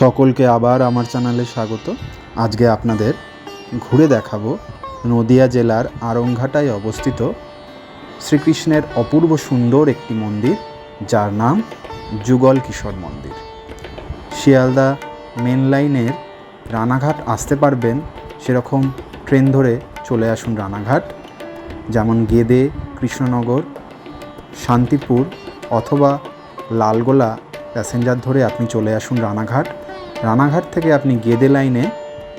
সকলকে আবার আমার চ্যানেলে স্বাগত। আজকে আপনাদের ঘুরে দেখাবো নদিয়া জেলার আরংঘাটায় অবস্থিত শ্রীকৃষ্ণের অপূর্ব সুন্দর একটি মন্দির, যার নাম যুগল কিশোর মন্দির। শিয়ালদা মেন লাইনের রানাঘাট আসতে পারবেন, সেরকম ট্রেন ধরে চলে আসুন রানাঘাট, যেমন গেদে, কৃষ্ণনগর, শান্তিপুর অথবা লালগোলা প্যাসেঞ্জার ধরে আপনি চলে আসুন রানাঘাট। রানাঘাট থেকে আপনি গেদে লাইনে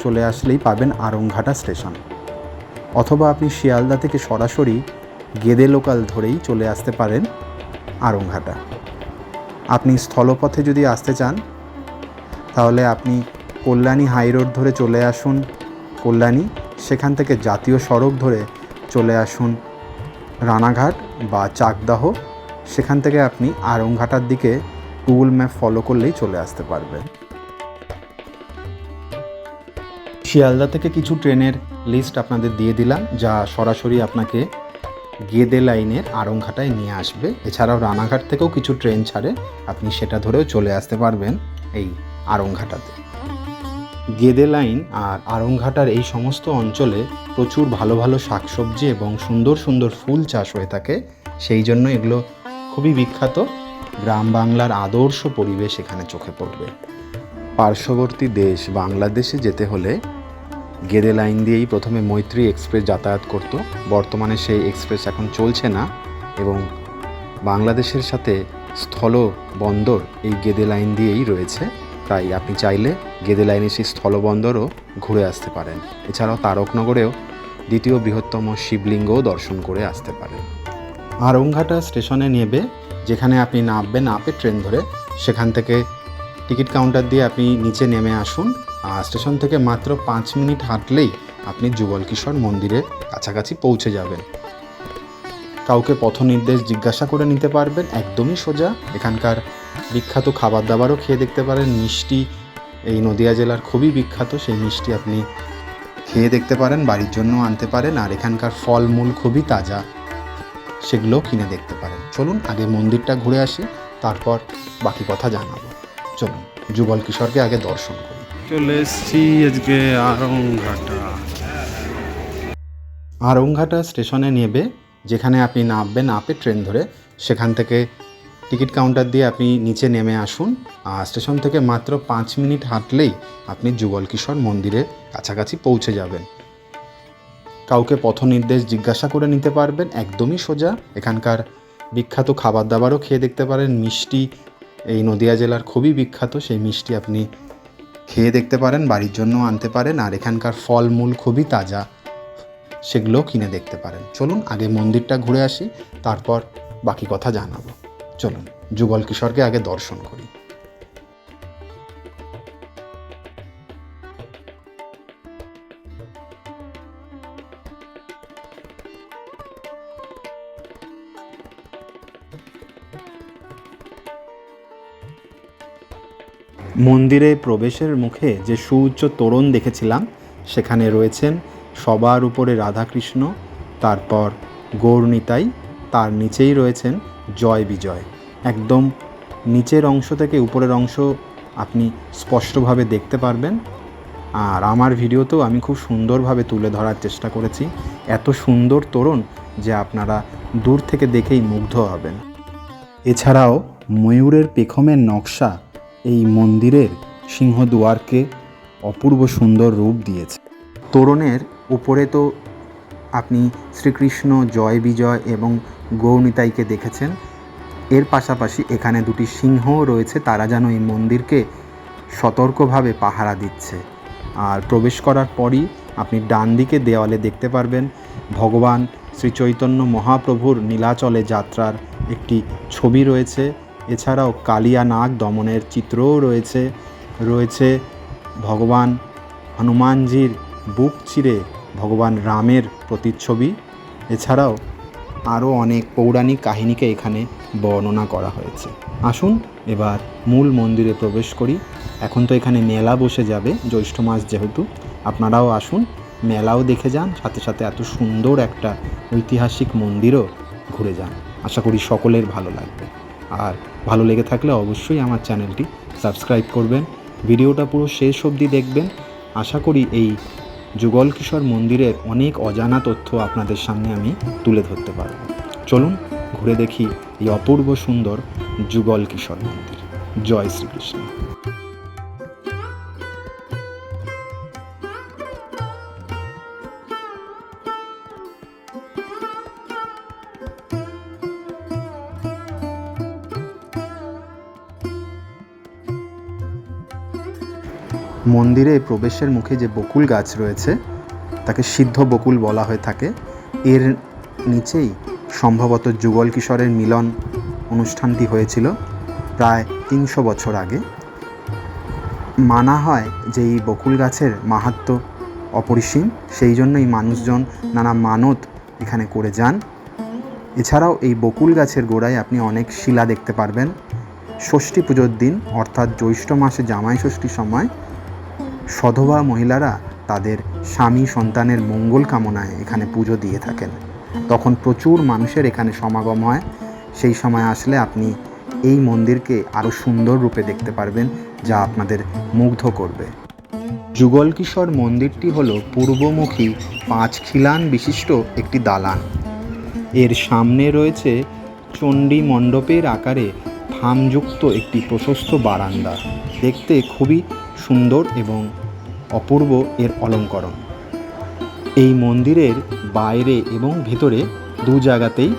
চলে আসলেই পাবেন আরংঘাটা স্টেশন। অথবা আপনি শিয়ালদা থেকে সরাসরি গেদে লোকাল ধরেই চলে আসতে পারেন আরংঘাটা। আপনি স্থলপথে যদি আসতে চান, তাহলে আপনি কল্যাণী হাই রোড ধরে চলে আসুন, কল্যাণী, সেখান থেকে জাতীয় সড়ক ধরে চলে আসুন রানাঘাট বা চাকদাহ, সেখান থেকে আপনি আরংঘাটার দিকে গুগল ম্যাপ ফলো করলেই চলে আসতে পারবেন। শিয়ালদা থেকে কিছু ট্রেনের লিস্ট আপনাদের দিয়ে দিলাম, যা সরাসরি আপনাকে গেদে লাইনের আরংঘাটায় নিয়ে আসবে। এছাড়াও রানাঘাট থেকেও কিছু ট্রেন ছাড়ে, আপনি সেটা ধরেও চলে আসতে পারবেন এই আরংঘাটাতে গেদে লাইন আর আরংঘাটার এই সমস্ত অঞ্চলে প্রচুর ভালো ভালো শাকসবজি এবং সুন্দর সুন্দর ফুল চাষ হয়ে থাকে। সেই জন্য এগুলো খুবই বিখ্যাত। গ্রাম বাংলার আদর্শ পরিবেশ এখানে চোখে পড়বে। পার্শ্ববর্তী দেশ বাংলাদেশে যেতে হলে গেদে লাইন দিয়েই প্রথমে মৈত্রী এক্সপ্রেস যাতায়াত করত। বর্তমানে সেই এক্সপ্রেস এখন চলছে না এবং বাংলাদেশের সাথে স্থল বন্দর এই গেদে লাইন দিয়েই রয়েছে। তাই আপনি চাইলে গেদে লাইনে সেই স্থলবন্দরও ঘুরে আসতে পারেন। এছাড়াও তারকনগরেও দ্বিতীয় বৃহত্তম শিবলিঙ্গও দর্শন করে আসতে পারেন। আরংঘাটা স্টেশনে নেবে, যেখানে আপনি নামবেন আপে ট্রেন ধরে। সেখান থেকে টিকিট কাউন্টার দিয়ে আপনি নিচে নেমে আসুন। স্টেশন থেকে মাত্র পাঁচ মিনিট হাঁটলেই আপনি যুগল কিশোর মন্দিরের কাছাকাছি পৌঁছে যাবেন। কাউকে পথ নির্দেশ জিজ্ঞাসা করে নিতে পারবেন, একদমই সোজা। এখানকার বিখ্যাত খাবার দাবারও খেয়ে দেখতে পারেন। মিষ্টি এই নদিয়া জেলার খুবই বিখ্যাত, সেই মিষ্টি আপনি খেয়ে দেখতে পারেন, বাড়ির জন্য আনতে পারেন, আর এখানকার ফলমূল খুবই তাজা, সেগুলোও কিনে দেখতে পারেন। চলুন, আগে মন্দিরটা ঘুরে আসি, তারপর বাকি কথা জানাব। চলুন যুগল কিশোরকে আগে দর্শন করি। চলে এসছি আজকে আরংঘাটা আরংঘাটা স্টেশনে নেবে, যেখানে আপনি নামবেন আপে ট্রেন ধরে। সেখান থেকে টিকিট কাউন্টার দিয়ে আপনি নিচে নেমে আসুন। আর স্টেশন থেকে মাত্র পাঁচ মিনিট হাঁটলেই আপনি যুগল কিশোর মন্দিরের কাছাকাছি পৌঁছে যাবেন। কাউকে পথ নির্দেশ জিজ্ঞাসা করে নিতে পারবেন, একদমই সোজা। এখানকার বিখ্যাত খাবার দাবারও খেয়ে দেখতে পারেন, মিষ্টি। এই নদিয়া জেলার খুবই বিখ্যাত, সেই মিষ্টি আপনি খেয়ে দেখতে পারেন, বাড়ির জন্য আনতে পারেন, আর এখানকার ফলমূল খুবই তাজা। সেগুলো কিনে দেখতে পারেন। চলুন, আগে মন্দিরটা ঘুরে আসি, তারপর বাকি কথা জানাব। চলুন, যুগল কিশোরকে আগে দর্শন করি। মন্দিরে প্রবেশের মুখে যে সুউচ্চ তোরণ দেখেছিলাম, সেখানে রয়েছেন সবার উপরে রাধাকৃষ্ণ, তারপর গৌরনিতাই, তার নিচেই রয়েছেন জয় বিজয়। একদম নিচের অংশ থেকে উপরের অংশ আপনি স্পষ্টভাবে দেখতে পারবেন। আর আমার ভিডিওতেও আমি খুব সুন্দরভাবে তুলে ধরার চেষ্টা করেছি। এত সুন্দর তোরণ যে আপনারা দূর থেকে দেখেই মুগ্ধ হবেন। এছাড়াও ময়ূরের পেখমের নকশা এই মন্দিরের সিংহদুয়ারকে অপূর্ব সুন্দর রূপ দিয়েছে। তোরণের উপরে তো আপনি শ্রীকৃষ্ণ, জয় বিজয় এবং গৌনিতাইকে দেখেছেন। এর পাশাপাশি এখানে দুটি সিংহও রয়েছে, তারা যেন এই মন্দিরকে সতর্কভাবে পাহারা দিচ্ছে। আর প্রবেশ করার পরই আপনি ডান দিকে দেওয়ালে দেখতে পারবেন ভগবান শ্রী চৈতন্য মহাপ্রভুর নীলাচলে যাত্রার একটি ছবি রয়েছে। এছাড়াও কালিয়া নাগ দমনের চিত্রও রয়েছে। রয়েছে ভগবান হনুমানজির বুক চিরে ভগবান রামের প্রতিচ্ছবি। এছাড়াও আরও অনেক পৌরাণিক কাহিনীকে এখানে বর্ণনা করা হয়েছে। আসুন এবার মূল মন্দিরে প্রবেশ করি। এখন তো এখানে মেলা বসে যাবে, জ্যৈষ্ঠ মাস যেহেতু। আপনারাও আসুন, মেলাও দেখে যান, সাথে সাথে এত সুন্দর একটা ঐতিহাসিক মন্দিরও ঘুরে যান। আশা করি সকলের ভালো লাগবে। আর ভালো লেগে থাকলে অবশ্যই আমার চ্যানেলটি সাবস্ক্রাইব করবেন। ভিডিওটা পুরো শেষ অবধি দেখবেন। আশা করি এই যুগল কিশোর মন্দিরের অনেক অজানা তথ্য আপনাদের সামনে আমি তুলে ধরতে পারব। চলুন ঘুরে দেখি এই অপূর্ব সুন্দর যুগল কিশোর মন্দির। জয় শ্রীকৃষ্ণ। মন্দিরে প্রবেশের মুখে যে বকুল গাছ রয়েছে, তাকে সিদ্ধ বকুল বলা হয়ে থাকে। এর নিচেই সম্ভবত যুগল কিশোরের মিলন অনুষ্ঠানটি হয়েছিল প্রায় তিনশো বছর আগে। মানা হয় যে এই বকুল গাছের মাহাত্ম্য অপরিসীম, সেই জন্যই মানুষজন নানা মানত এখানে করে যান। এছাড়াও এই বকুল গাছের গোড়ায় আপনি অনেক শিলা দেখতে পারবেন। ষষ্ঠী পুজোর দিন, অর্থাৎ জ্যৈষ্ঠ মাসে জামাই ষষ্ঠীর সময় সধবা মহিলারা তাদের স্বামী সন্তানের মঙ্গল কামনায় এখানে পুজো দিয়ে থাকেন। তখন প্রচুর মানুষের এখানে সমাগম হয়। সেই সময় আসলে আপনি এই মন্দিরকে আরও সুন্দর রূপে দেখতে পারবেন, যা আপনাদের মুগ্ধ করবে। যুগল কিশোর মন্দিরটি হল পূর্বমুখী পাঁচ খিলান বিশিষ্ট একটি দালান। এর সামনে রয়েছে চণ্ডী মণ্ডপের আকারে থামযুক্ত একটি প্রশস্ত বারান্দা। দেখতে খুবই সুন্দর এবং অপূর্ব এর অলঙ্করণ। এই মন্দিরের বাইরে এবং ভেতরে দু জায়গাতেই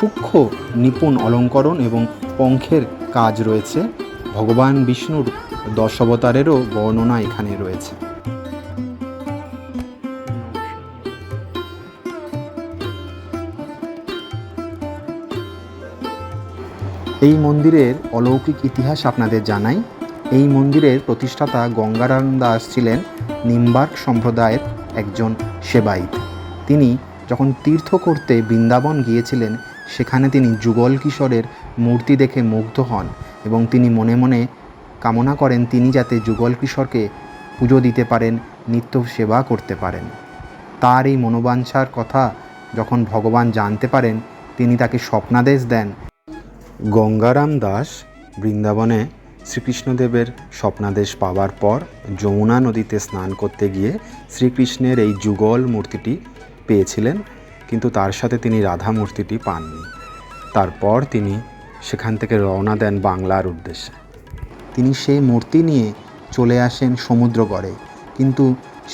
সূক্ষ্ম নিপুণ অলঙ্করণ এবং পঙ্খের কাজ রয়েছে। ভগবান বিষ্ণুর দশাবতারেরও বর্ণনা এখানে রয়েছে। এই মন্দিরের অলৌকিক ইতিহাস আপনাদের জানাই। এই মন্দিরের প্রতিষ্ঠাতা গঙ্গারাম দাস ছিলেন নিম্বার্ক সম্প্রদায়ের একজন সেবায়িত তিনি যখন তীর্থ করতে বৃন্দাবন গিয়েছিলেন, সেখানে তিনি যুগল কিশোরের মূর্তি দেখে মুগ্ধ হন এবং তিনি মনে মনে কামনা করেন তিনি যাতে যুগল কিশোরকে পুজো দিতে পারেন, নিত্য সেবা করতে পারেন। তার এই মনোবাঞ্ছার কথা যখন ভগবান জানতে পারেন, তিনি তাকে স্বপ্নাদেশ দেন। গঙ্গারাম দাস বৃন্দাবনে শ্রীকৃষ্ণদেবের স্বপ্নাদেশ পাওয়ার পর যমুনা নদীতে স্নান করতে গিয়ে শ্রীকৃষ্ণের এই যুগল মূর্তিটি পেয়েছিলেন, কিন্তু তার সাথে তিনি রাধা মূর্তিটি পাননি। তারপর তিনি সেখান থেকে রওনা দেন বাংলার উদ্দেশ্যে। তিনি সেই মূর্তি নিয়ে চলে আসেন সমুদ্রগড়ে, কিন্তু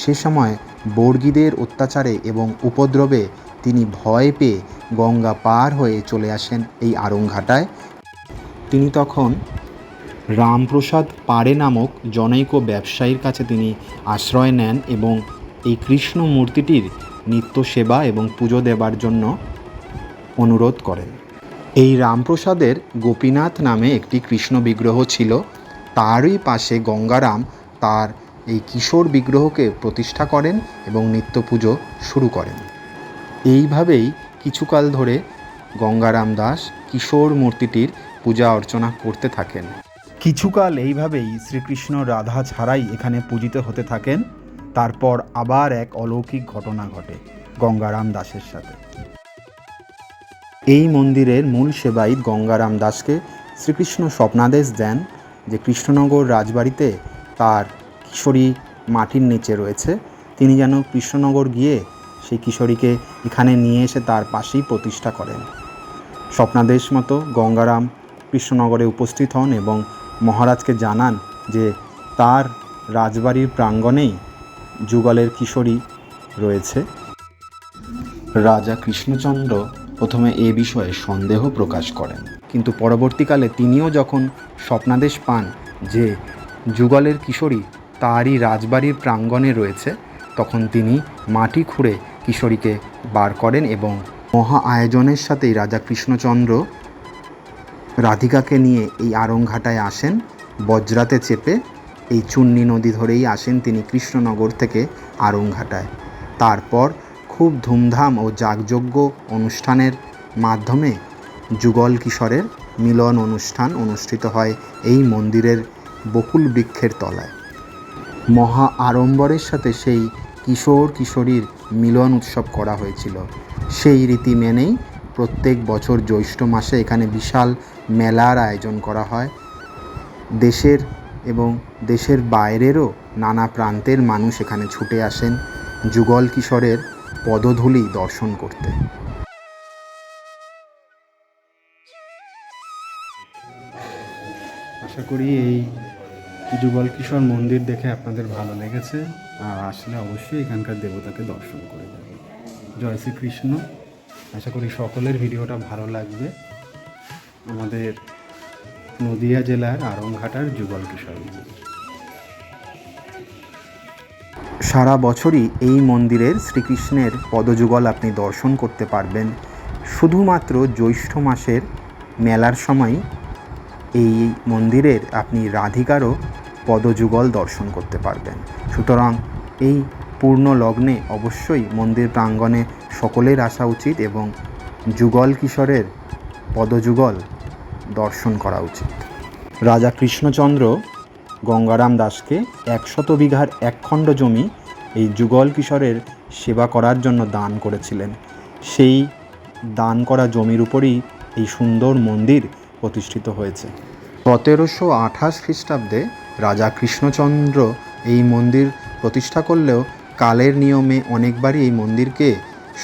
সে সময় বর্গীদের অত্যাচারে এবং উপদ্রবে তিনি ভয় পেয়ে গঙ্গা পার হয়ে চলে আসেন এই আরংঘাটায় তিনি তখন রামপ্রসাদ পাড়ে নামক জনৈক ব্যবসায়ীর কাছে তিনি আশ্রয় নেন এবং এই কৃষ্ণ মূর্তিটির নিত্য সেবা এবং পুজো দেবার জন্য অনুরোধ করেন। এই রামপ্রসাদের গোপীনাথ নামে একটি কৃষ্ণ বিগ্রহ ছিল। তারই পাশে গঙ্গারাম তার এই কিশোর বিগ্রহকে প্রতিষ্ঠা করেন এবং নিত্য পুজো শুরু করেন। এইভাবেই কিছুকাল ধরে গঙ্গারাম দাস কিশোর মূর্তিটির পূজা অর্চনা করতে থাকেন। কিছুকাল এইভাবেই শ্রীকৃষ্ণ রাধা ছাড়াই এখানে পূজিত হতে থাকেন। তারপর আবার এক অলৌকিক ঘটনা ঘটে গঙ্গারাম দাসের সাথে। এই মন্দিরের মূল সেবায়িত গঙ্গারাম দাসকে শ্রীকৃষ্ণ স্বপ্নাদেশ দেন যে কৃষ্ণনগর রাজবাড়িতে তার কিশোরী মাটির নিচে রয়েছে। তিনি যেন কৃষ্ণনগর গিয়ে সেই কিশোরীকে এখানে নিয়ে এসে তার পাশেই প্রতিষ্ঠা করেন। স্বপ্নাদেশ মতো গঙ্গারাম কৃষ্ণনগরে উপস্থিত হন এবং মহারাজকে জানান যে তার রাজবাড়ির প্রাঙ্গণেই যুগলের কিশোরী রয়েছে। রাজা কৃষ্ণচন্দ্র প্রথমে এ বিষয়ে সন্দেহ প্রকাশ করেন। কিন্তু পরবর্তীকালে তিনিও যখন স্বপ্নাদেশ পান যে যুগলের কিশোরী তারই রাজবাড়ির প্রাঙ্গণে রয়েছে, তখন তিনি মাটি খুঁড়ে কিশোরীকে বার করেন এবং মহা আয়োজনের সাথেই রাজা কৃষ্ণচন্দ্র রাধিকাকে নিয়ে এই আরংঘাটায় আসেন, বজ্রাতে চেপে এই চুন্নি নদী ধরেই আসেন তিনি কৃষ্ণনগর থেকে আরংঘাটায় তারপর খুব ধুমধাম ও যাগযজ্ঞ অনুষ্ঠানের মাধ্যমে যুগল কিশোরের মিলন অনুষ্ঠান অনুষ্ঠিত হয় এই মন্দিরের বকুল বৃক্ষের তলায়। মহা আড়ম্বরের সাথে সেই কিশোর কিশোরীর মিলন উৎসব করা হয়েছিল। সেই রীতি মেনেই প্রত্যেক বছর জ্যৈষ্ঠ মাসে এখানে বিশাল মেলার আয়োজন করা হয়। দেশের এবং দেশের বাইরেরও নানা প্রান্তের মানুষ এখানে ছুটে আসেন যুগল কিশোরের পদধূলি দর্শন করতে। আশা করি এই যুগল কিশোর মন্দির দেখে আপনাদের ভালো লেগেছে। আর আসলে অবশ্যই এখানকার দেবতাকে দর্শন করে যাবে জয় শ্রীকৃষ্ণ। আশা করি সকলের ভিডিওটা ভালো লাগবে। আমাদের নদিয়া জেলার আরংঘাটার যুগল কিশোর সারা বছরই এই মন্দিরের শ্রীকৃষ্ণের পদযুগল আপনি দর্শন করতে পারবেন। শুধুমাত্র জ্যৈষ্ঠ মাসের মেলার সময় এই মন্দিরের আপনি রাধিকারও পদযুগল দর্শন করতে পারবেন। সুতরাং এই পূর্ণ লগ্নে অবশ্যই মন্দির প্রাঙ্গণে সকলের আসা উচিত এবং যুগল কিশোরের পদযুগল দর্শন করা উচিত। রাজা কৃষ্ণচন্দ্র গঙ্গারাম দাসকে একশত বিঘার একখণ্ড জমি এই যুগল কিশোরের সেবা করার জন্য দান করেছিলেন। সেই দান করা জমির উপরই এই সুন্দর মন্দির প্রতিষ্ঠিত হয়েছে। সতেরোশো আঠাশ খ্রিস্টাব্দে রাজা কৃষ্ণচন্দ্র এই মন্দির প্রতিষ্ঠা করলেও কালের নিয়মে অনেকবারই এই মন্দিরকে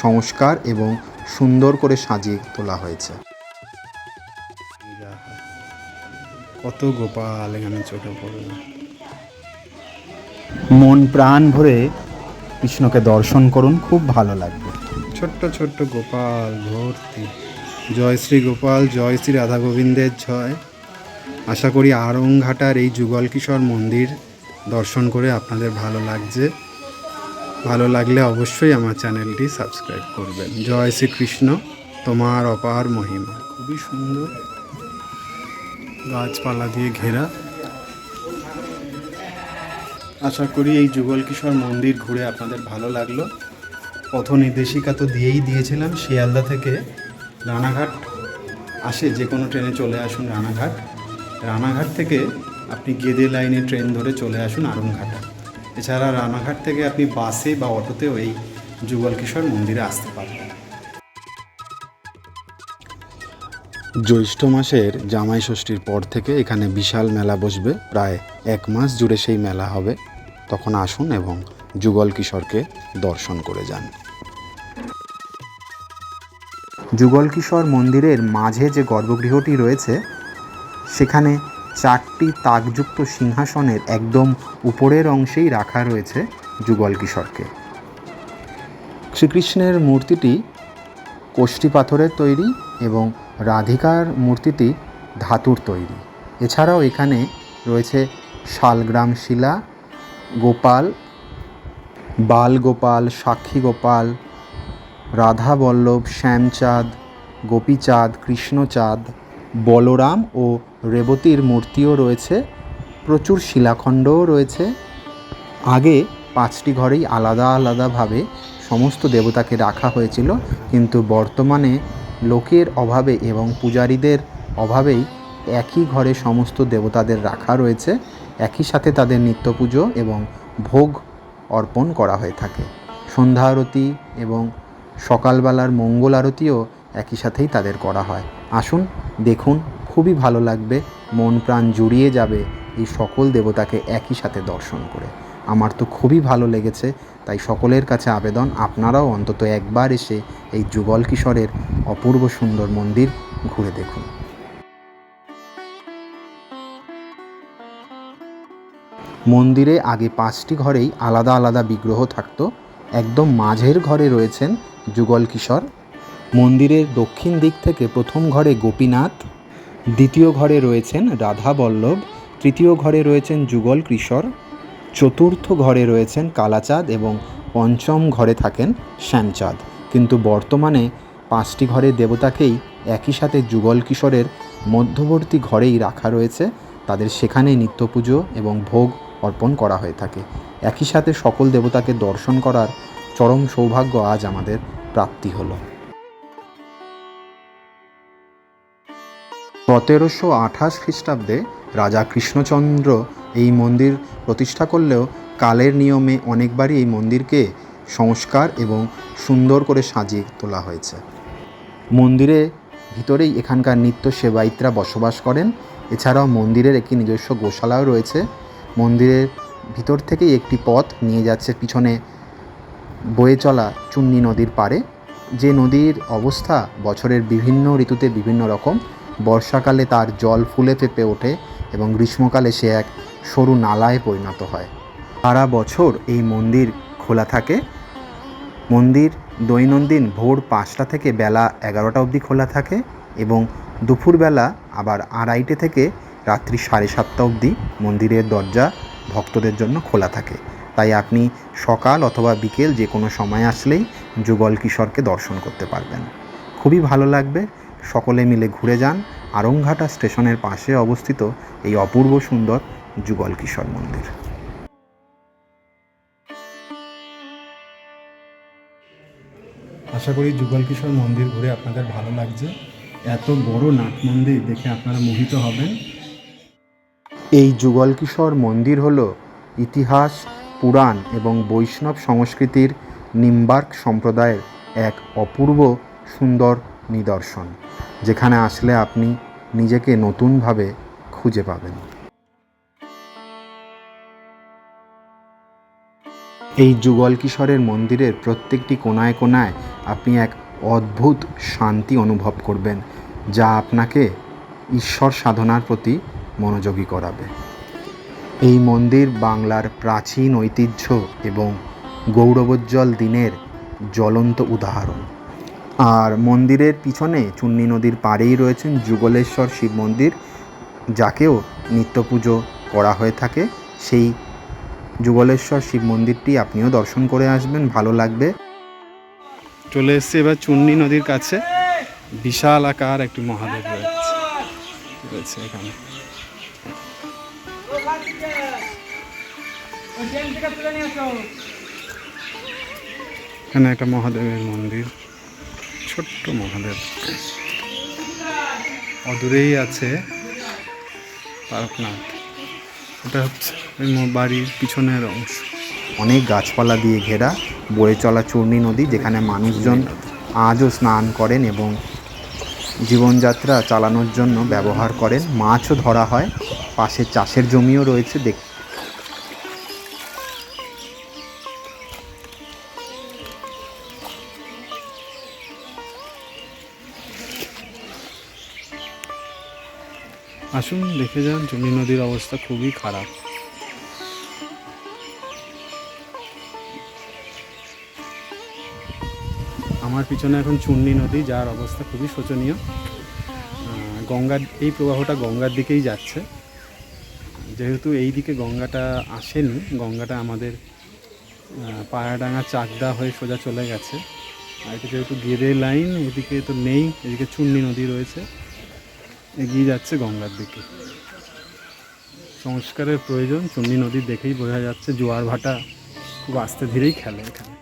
সংস্কার এবং সুন্দর করে সাজিয়ে তোলা হয়েছে। কত গোপাল এখানে চোখে পড়ে মন প্রাণ ভরে কৃষ্ণকে দর্শন করুন খুব ভালো লাগবে। ছোট্ট ছোট্ট গোপাল ভর্তি। জয় শ্রী গোপাল জয় শ্রী রাধা গোবিন্দের জয়। আশা করি আরংঘাটার এই যুগল কিশোর মন্দির দর্শন করে আপনাদের ভালো লাগছে। ভালো লাগলে অবশ্যই আমার চ্যানেলটি সাবস্ক্রাইব করবেন। জয় শ্রীকৃষ্ণ, তোমার অপার মহিমা। খুবই সুন্দর গাছপালা দিয়ে ঘেরা। আশা করি এই যুগল কিশোর মন্দির ঘুরে আপনাদের ভালো লাগল। পথ নির্দেশিকা তো দিয়েই দিয়েছিলাম, শিয়ালদা থেকে রানাঘাট আসে, যে কোনো ট্রেনে চলে আসুন রানাঘাট। রানাঘাট থেকে আপনি গেদে লাইনে ট্রেন ধরে চলে আসুন আরংঘাটা এছাড়া রানাঘাট থেকে আপনি বাসে বা অটোতেও এই যুগল কিশোর মন্দিরে আসতে পারবেন। জ্যৈষ্ঠ মাসের জামাই ষষ্ঠীর পর থেকে এখানে বিশাল মেলা বসবে। প্রায় এক মাস জুড়ে সেই মেলা হবে। তখন আসুন এবং যুগল কিশোরকে দর্শন করে যান। যুগল কিশোর মন্দিরের মাঝে যে গর্ভগৃহটি রয়েছে, সেখানে চারটি তাকযুক্ত সিংহাসনের একদম উপরের অংশেই রাখা রয়েছে যুগল কিশোরকে। শ্রীকৃষ্ণের মূর্তিটি কোষ্ঠী পাথরের তৈরি এবং রাধিকার মূর্তিটি ধাতুর তৈরি। এছাড়াও এখানে রয়েছে শালগ্রাম শিলা, গোপাল বাল গোপাল সাক্ষী গোপাল রাধা বল্লভ শ্যামচাঁদ, গোপীচাঁদ, কৃষ্ণচাঁদ, বলরাম ও রেবতীর মূর্তিও রয়েছে, প্রচুর শিলাখণ্ডও রয়েছে। আগে পাঁচটি ঘরেই আলাদা আলাদাভাবে সমস্ত দেবতাকে রাখা হয়েছিল, কিন্তু বর্তমানে লোকের অভাবে এবং পূজারীদের অভাবেই একই ঘরে সমস্ত দেবতাদের রাখা রয়েছে। একই সাথে তাদের নিত্য পুজো এবং ভোগ অর্পণ করা হয়ে থাকে। সন্ধ্যা আরতি এবং সকালবেলার মঙ্গল আরতিও একই সাথেই তাদের করা হয়। আসুন, দেখুন খুবই ভালো লাগবে। মন প্রাণ জুড়িয়ে যাবে এই সকল দেবতাকে একই সাথে দর্শন করে। আমার তো খুবই ভালো লেগেছে, তাই সকলের কাছে আবেদন, আপনারাও অন্তত একবার এসে এই যুগল কিশোরের অপূর্ব সুন্দর মন্দির ঘুরে দেখুন। মন্দিরে আগে পাঁচটি ঘরেই আলাদা আলাদা বিগ্রহ থাকতো। একদম মাঝের ঘরে রয়েছেন যুগল কিশোর। মন্দিরের দক্ষিণ দিক থেকে প্রথম ঘরে গোপীনাথ দ্বিতীয় ঘরে রয়েছেন রাধা বল্লভ, তৃতীয় ঘরে রয়েছেন যুগল কিশোর, চতুর্থ ঘরে রয়েছেন কালাচাঁদ এবং পঞ্চম ঘরে থাকেন শ্যামচাঁদ। কিন্তু বর্তমানে পাঁচটি ঘরের দেবতাকেই একই সাথে যুগল কিশোরের মধ্যবর্তী ঘরেই রাখা রয়েছে। তাদের সেখানেই নিত্য পুজো এবং ভোগ অর্পণ করা হয়ে থাকে। একই সাথে সকল দেবতাকে দর্শন করার চরম সৌভাগ্য আজ আমাদের প্রাপ্তি হলো। সতেরোশো আঠাশ খ্রিস্টাব্দে রাজা কৃষ্ণচন্দ্র এই মন্দির প্রতিষ্ঠা করলেও কালের নিয়মে অনেকবারই এই মন্দিরকে সংস্কার এবং সুন্দর করে সাজিয়ে তোলা হয়েছে। মন্দিরে ভিতরেই এখানকার নিত্য সেবায়িতরা বসবাস করেন। এছাড়াও মন্দিরের একটি নিজস্ব গোশালাও রয়েছে। মন্দিরের ভিতর থেকেই একটি পথ নিয়ে যাচ্ছে পিছনে বয়ে চলা চুন্নি নদীর পাড়ে। যে নদীর অবস্থা বছরের বিভিন্ন ঋতুতে বিভিন্ন রকম বর্ষাকালে তার জল ফুলে ফেপে ওঠে এবং গ্রীষ্মকালে সে এক সরু নালায় পরিণত হয়। সারা বছর এই মন্দির খোলা থাকে। মন্দির দৈনন্দিন ভোর পাঁচটা থেকে বেলা এগারোটা অবধি খোলা থাকে এবং দুপুরবেলা আবার আড়াইটে থেকে রাত্রি সাড়ে সাতটা অবধি মন্দিরের দরজা ভক্তদের জন্য খোলা থাকে। তাই আপনি সকাল অথবা বিকেল যে কোনো সময় আসলেই যুগল কিশোরকে দর্শন করতে পারবেন। খুবই ভালো লাগবে। সকলে মিলে ঘুরে যান আরংঘাটা স্টেশনের পাশে অবস্থিত এই অপূর্ব সুন্দর যুগল কিশোর মন্দির। আশা করি যুগল কিশোর মন্দির ঘুরে আপনাদের ভালো লাগছে। এত বড় নাট মন্দির দেখে আপনারা মোহিত হবেন। এই যুগল কিশোর মন্দির হল ইতিহাস পুরাণ এবং বৈষ্ণব সংস্কৃতির নিম্বার্ক সম্প্রদায়ের এক অপূর্ব সুন্দর নিদর্শন, যেখানে আসলে আপনি নিজেকে নতুনভাবে খুঁজে পাবেন। এই যুগল কিশোরের মন্দিরের প্রত্যেকটি কোনায় কোনায় আপনি এক অদ্ভুত শান্তি অনুভব করবেন, যা আপনাকে ঈশ্বর সাধনার প্রতি মনোযোগী করাবে। এই মন্দির বাংলার প্রাচীন ঐতিহ্য এবং গৌরবোজ্জ্বল দিনের জ্বলন্ত উদাহরণ। আর মন্দিরের পিছনে চুন্নি নদীর পাড়েই রয়েছেন যুগলেশ্বর শিব মন্দির, যাকেও নিত্য পুজো করা হয়ে থাকে। সেই যুগলেশ্বর শিব মন্দিরটি আপনিও দর্শন করে আসবেন, ভালো লাগবে। চলে এসছে এবার চুন্নি নদীর কাছে। বিশাল আকার একটি মহাদেব রয়েছে। রয়েছে এখানে। এখানে একটা মহাদেবের মন্দির। ছোট্ট মহাদেব। অদূরেই আছে তারকনাথ। ওটা হচ্ছে ওই বাড়ির পিছনের অংশ। অনেক গাছপালা দিয়ে ঘেরা বয়ে চলা চূর্ণী নদী যেখানে মানুষজন আজও স্নান করেন এবং জীবনযাত্রা চালানোর জন্য ব্যবহার করেন। মাছও ধরা হয়। পাশে চাষের জমিও রয়েছে দেখ আসুন দেখে যান চুন্নি নদীর অবস্থা খুবই খারাপ। আমার পিছনে এখন চুন্নি নদী যার অবস্থা খুবই শোচনীয়। গঙ্গার এই প্রবাহটা গঙ্গার দিকেই যাচ্ছে। যেহেতু এই দিকে গঙ্গাটা আসেনি গঙ্গাটা আমাদের আহ, পায়াডাঙ্গা চাকদা হয়ে সোজা চলে গেছে। আর এটা যেহেতু গেদে লাইন এদিকে তো নেই এদিকে চুন্নি নদী রয়েছে। এগিয়ে যাচ্ছে গঙ্গার দিকে। সংস্কারের প্রয়োজন চুন্নি নদী দেখেই বোঝা যাচ্ছে জোয়ার ভাটা খুব আস্তে ধীরেই খেলে এখানে।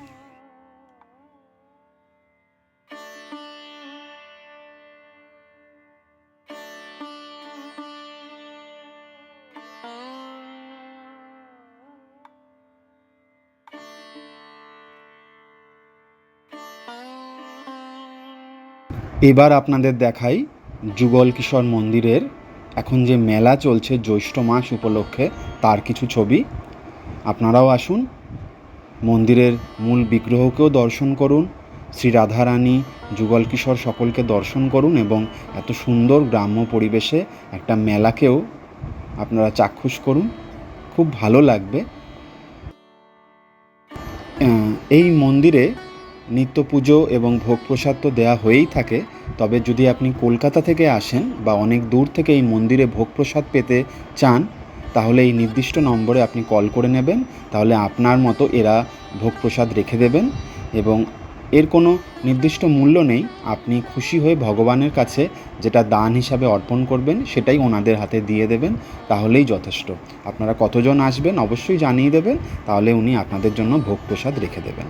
এবার আপনাদের দেখাই যুগল কিশোর মন্দিরের এখন যে মেলা চলছে জ্যৈষ্ঠ মাস উপলক্ষে, তার কিছু ছবি। আপনারাও আসুন, মন্দিরের মূল বিগ্রহকেও দর্শন করুন, শ্রী রাধারানী যুগল কিশোর সকলকে দর্শন করুন এবং এত সুন্দর গ্রাম্য পরিবেশে একটা মেলাকেও আপনারা চাক্ষুষ করুন। খুব ভালো লাগবে। এই মন্দিরে নিত্য পুজো এবং ভোগ প্রসাদ তো দেওয়া হয়েই থাকে, তবে যদি আপনি কলকাতা থেকে আসেন বা অনেক দূর থেকে এই মন্দিরে ভোগ প্রসাদ পেতে চান, তাহলে এই নির্দিষ্ট নম্বরে আপনি কল করে নেবেন, তাহলে আপনার মতো এরা ভোগ প্রসাদ রেখে দেবেন এবং এর কোনো নির্দিষ্ট মূল্য নেই। আপনি খুশি হয়ে ভগবানের কাছে যেটা দান হিসাবে অর্পণ করবেন, সেটাই ওনাদের হাতে দিয়ে দেবেন, তাহলেই যথেষ্ট। আপনারা কতজন আসবেন অবশ্যই জানিয়ে দেবেন, তাহলে উনি আপনাদের জন্য ভোগ প্রসাদ রেখে দেবেন।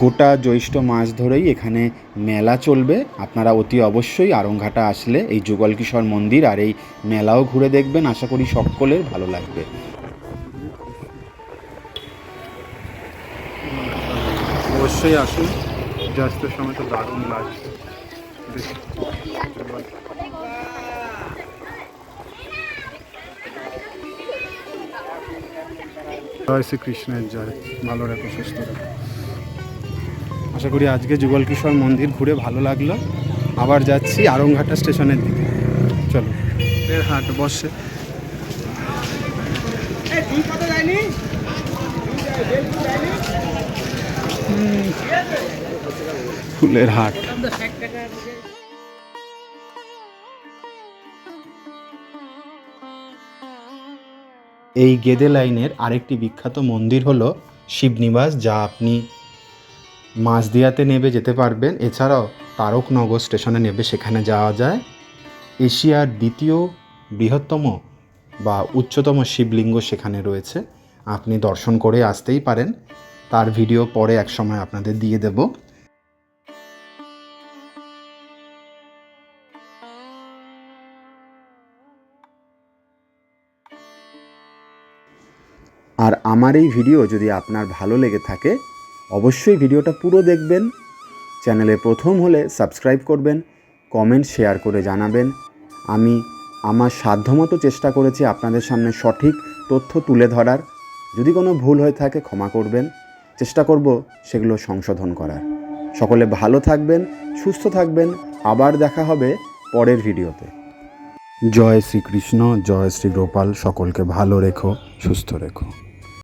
গোটা জ্যৈষ্ঠ মাস ধরেই এখানে মেলা চলবে। আপনারা অতি অবশ্যই আরংঘাটা আসলে এই যুগল কিশোর মন্দির আর এই মেলাও ঘুরে দেখবেন। আশা করি সকলের ভালো লাগবে। অবশ্যই আসুন। ব্যস্ত সময় তো দারুণ লাগছে। জয় শ্রীকৃষ্ণের জয়। ভালো রাখো সুস্থ রাখো আশা করি আজকে যুগল কিশোর মন্দির ঘুরে ভালো লাগল। আবার যাচ্ছি আরংঘাটা স্টেশনের দিকে। চলো। এর হাট বসে। ফুলের হাট। এই গেদে লাইনের আরেকটি বিখ্যাত মন্দির হলো শিবনিবাস যা আপনি মাঝদিয়াতে নেবে যেতে পারবেন। এছাড়াও তারকনগর স্টেশনে নেবে, সেখানে যাওয়া যায়। এশিয়ার দ্বিতীয় বৃহত্তম বা উচ্চতম শিবলিঙ্গ সেখানে রয়েছে। আপনি দর্শন করে আসতেই পারেন। তার ভিডিও পরে এক সময় আপনাদের দিয়ে দেব। আর আমার এই ভিডিও যদি আপনার ভালো লেগে থাকে অবশ্যই ভিডিওটা পুরো দেখবেন। চ্যানেলে প্রথম হলে সাবস্ক্রাইব করবেন, কমেন্ট, শেয়ার করে জানাবেন। আমি আমার সাধ্যমতো চেষ্টা করেছি আপনাদের সামনে সঠিক তথ্য তুলে ধরার। যদি কোনো ভুল হয়ে থাকে ক্ষমা করবেন। চেষ্টা করব সেগুলো সংশোধন করার। সকলে ভালো থাকবেন, সুস্থ থাকবেন। আবার দেখা হবে পরের ভিডিওতে। জয় শ্রীকৃষ্ণ, জয় শ্রী গোপাল। সকলকে ভালো রেখো, সুস্থ রেখো।